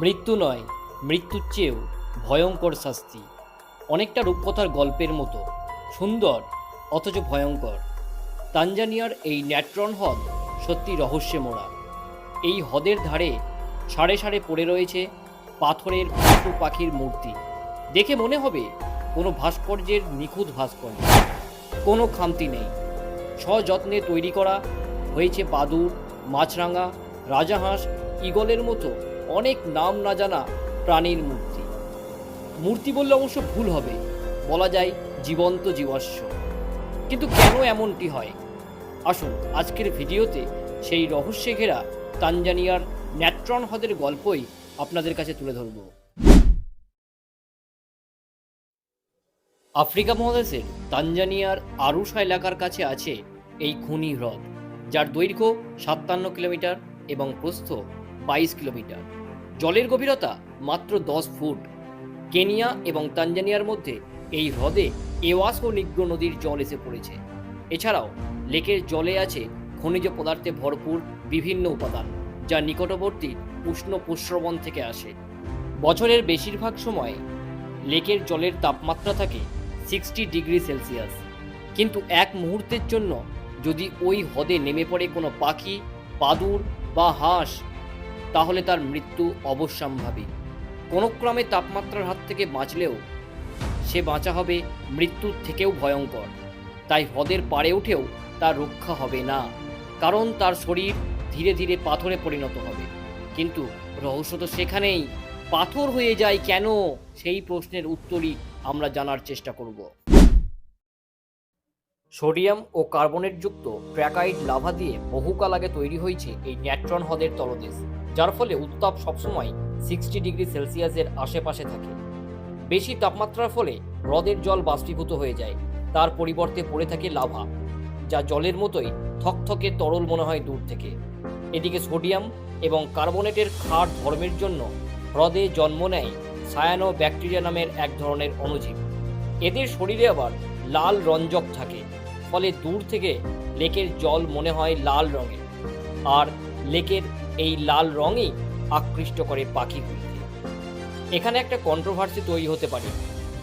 মৃত্যু নয়, মৃত্যুর চেয়েও ভয়ঙ্কর শাস্তি। অনেকটা রূপকথার গল্পের মতো, সুন্দর, অথচ ভয়ঙ্কর। তানজানিয়ার এই ন্যাট্রন হ্রদ সত্যি রহস্যে মোড়া এই হ্রদের ধারে সাড়ে সাড়ে পড়ে রয়েছে পাথরের পশু পাখির মূর্তি। দেখে মনে হবে কোনো ভাস্কর্যের নিখুঁত ভাস্কর্য। কোনো খামতি নেই। সযত্নে তৈরি করা হয়েছে বাদুর মাছরাঙা, রাজাহাঁস, ঈগলের মতো অনেক নাম না জানা প্রাণীর মূর্তি। মূর্তি বললে অবশ্য ভুল হবে, বলা যায় জীবন্ত জীবাশ্ম। কিন্তু কেন এমনটি হয়? আসুন, আজকের ভিডিওতে সেই রহস্যে ঘেরা তানজানিয়ার ন্যাট্রন হ্রদের গল্পই আপনাদের কাছে তুলে ধরব। আফ্রিকা মহাদেশের তানজানিয়ার আরুষা এলাকার কাছে আছে এই খুনি হ্রদ, যার দৈর্ঘ্য সাতান্ন কিলোমিটার এবং প্রস্থ বাইশ কিলোমিটার। জলের গভীরতা মাত্র দশ ফুট। কেনিয়া এবং তানজানিয়ার মধ্যে এই হ্রদে এওয়াস ও নিগ্রো নদীর জল এসে পড়েছে। এছাড়াও, লেকের জলে আছে খনিজ পদার্থে ভরপুর বিভিন্ন উপাদান, যা নিকটবর্তী উষ্ণ প্রস্রবণ থেকে আসে। বছরের বেশিরভাগ সময় লেকের জলের তাপমাত্রা থাকে সিক্সটি ডিগ্রি সেলসিয়াস। কিন্তু এক মুহূর্তের জন্য যদি ওই হ্রদে নেমে পড়ে কোনো পাখি, পাদুর বা হাঁস তাহলে তার মৃত্যু অবশ্যম্ভাবী। কোনো ক্রমে তাপমাত্রার হাত থেকে বাঁচলেও সে বাঁচা হবে মৃত্যুর থেকেও ভয়ঙ্কর। তাই হ্রদের পাড়ে উঠেও তার রক্ষা হবে না। কারণ তার শরীর ধীরে ধীরে পাথরে পরিণত হবে। কিন্তু রহস্য তো সেখানেই। পাথর হয়ে যায় কেন? সেই প্রশ্নের উত্তরই আমরা জানার চেষ্টা করব। সোডিয়াম ও কার্বনেট যুক্ত ট্র্যাকাইড লাভা দিয়ে বহুকাল আগে তৈরি হয়েছে এই ন্যাট্রন হ্রদের তলদেশ। যার ফলে উত্তাপ সবসময় সিক্সটি ডিগ্রি সেলসিয়াসের আশেপাশে থাকে। বেশি তাপমাত্রার ফলে হ্রদের জল বাষ্পীভূত হয়ে যায়, তার পরিবর্তে পড়ে থাকে লাভা, যা জলের মতোই থকথকে তরল মনে হয় দূর থেকে। এদিকে সোডিয়াম এবং কার্বনেটের ক্ষার ধর্মের জন্য হ্রদে জন্ম নেয় সায়ানো ব্যাকটেরিয়া নামের এক ধরনের অণুজীব। এদের শরীরে আবার লাল রঞ্জক থাকে, ফলে দূর থেকে লেকের জল মনে হয় লাল রঙের। আর লেকের এই লাল রঙই আকৃষ্ট করে পাখিগুলিকে। এখানে একটা কন্ট্রোভার্সি তৈরি হতে পারে।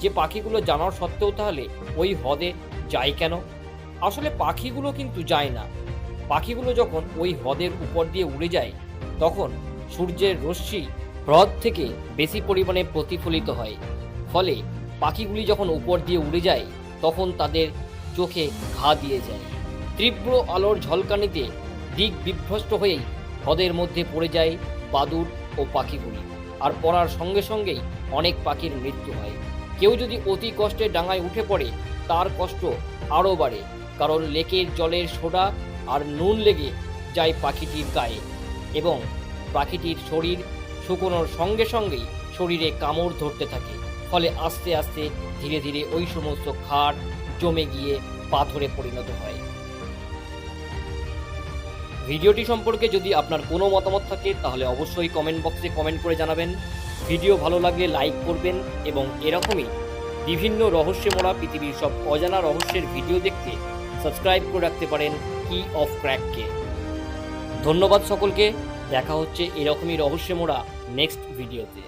যে পাখিগুলো জানার সত্ত্বেও তাহলে ওই হ্রদে যায় কেন? আসলে পাখিগুলো কিন্তু যায় না। পাখিগুলো যখন ওই হ্রদের উপর দিয়ে উড়ে যায়, তখন সূর্যের রশ্মি হ্রদ থেকে বেশি পরিমাণে প্রতিফলিত হয়। ফলে পাখিগুলি যখন উপর দিয়ে উড়ে যায়, তখন তাদের চোখে ঘা দিয়ে যায়। তীব্র আলোর ঝলকানিতে দিক বিভ্রষ্ট হয়েই হ্রদের মধ্যে পড়ে যায় বাদুর ও পাখিগুলি। আর পড়ার সঙ্গে সঙ্গেই অনেক পাখির মৃত্যু হয়। কেউ যদি অতি কষ্টে ডাঙায় উঠে পড়ে, তার কষ্ট আরও বাড়ে, কারণ লেকের জলের সোডা আর নুন লেগে যায় পাখিটির গায়ে। এবং পাখিটির শরীর শুকোনোর সঙ্গে সঙ্গেই শরীরে কামড় ধরতে থাকে। ফলে আস্তে আস্তে ধীরে ধীরে ওই সমস্ত খাড় জমে গিয়ে পাথরে পরিণত হয়। ভিডিওটি সম্পর্কে যদি আপনার কোনো মতামত থাকে, তাহলে অবশ্যই কমেন্ট বক্সে কমেন্ট করে জানাবেন। ভিডিও ভালো লাগলে লাইক করবেন এবং এরকমই বিভিন্ন রহস্যে মোড়া পৃথিবীর সব অজানা রহস্যের ভিডিও দেখতে সাবস্ক্রাইব করে রাখতে পারেন কি অফ ক্র্যাককে ধন্যবাদ সকলকে, দেখা হচ্ছে এরকমই রহস্যে মোড়া নেক্সট ভিডিওতে